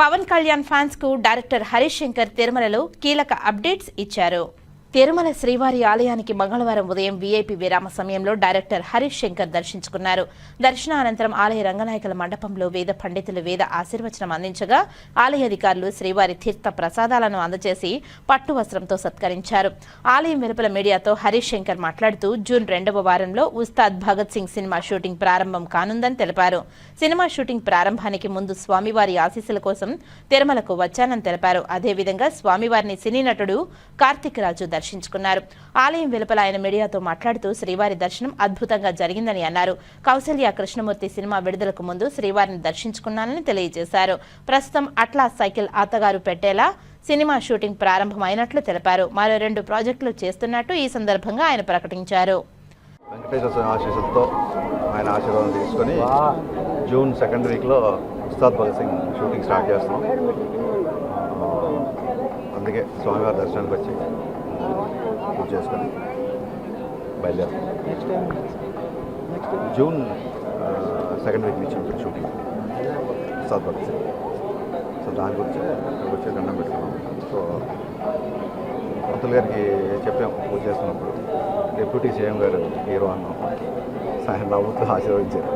పవన్ కళ్యాణ్ ఫ్యాన్స్కు డైరెక్టర్ హరీష్ శంకర్ తిరుమలలో కీలక అప్డేట్స్ ఇచ్చారు. తిరుమల శ్రీవారి ఆలయానికి మంగళవారం ఉదయం వీఐపీ విరామ సమయంలో డైరెక్టర్ హరీష్ శంకర్ దర్శించుకున్నారు. దర్శనానంతరం ఆలయ రంగనాయకుల మండపంలో వేద పండితులు వేద ఆశీర్వచనం అందించగా ఆలయ అధికారులు శ్రీవారి తీర్థ ప్రసాదాలను అందజేసి పట్టు వస్త్రంతో సత్కరించారు. ఆలయం వెలుపల మీడియాతో హరీష్ శంకర్ మాట్లాడుతూ జూన్ రెండవ వారంలో ఉస్తాద్ భగత్ సింగ్ సినిమా షూటింగ్ ప్రారంభం కానుందని తెలిపారు. సినిమా షూటింగ్ ప్రారంభానికి ముందు స్వామివారి ఆశీస్సుల కోసం తిరుమలకు వచ్చానని తెలిపారు. అదేవిధంగా స్వామివారిని సినీ నటుడు కార్తిక్ రాజు దర్శించుకున్నారు. ఆలయం వెలుపల ఆయన మీడియాతో మాట్లాడుతూ శ్రీవారి దర్శనం అద్భుతంగా జరిగిందని అన్నారు. కౌసల్య కృష్ణమూర్తి సినిమా విడుదలకు ముందు శ్రీవారిని దర్శించుకున్నానని తెలియజేశారు. ప్రస్తుతం అట్లా సైకిల్ అత్తగారు పెట్టేలా సినిమా షూటింగ్ ప్రారంభమైనట్లు తెలిపారు. మరో రెండు ప్రాజెక్టులు చేస్తున్నట్టు ఈ సందర్భంగా ఆయన ప్రకటించారు. వెంకటేశ్వర స్వామి ఆశీస్సులతో ఆయన ఆశీర్వాదం తీసుకొని జూన్ సెకండ్ వీక్లో ఉస్తాద్ భగత్ సింగ్ షూటింగ్ స్టార్ట్ చేస్తున్నాం. అందుకే స్వామివారి దర్శనానికి వచ్చి పూజ చేసుకొని బయలుదేరాం జూన్ సెకండ్ వీక్ నుంచి ఉంటుంది షూటింగ్. భగత్ సింగ్ సో దాని గురించి ఇక్కడికి వచ్చి దండం పెట్టుకున్నాం. సో పంతులు గారికి చెప్పాం పూజ చేస్తున్నప్పుడు. డిప్యూటీ సీఎం గారు హీరో అన్నాం. ఆయన నవ్వుతూ ఆశీర్వదించారు.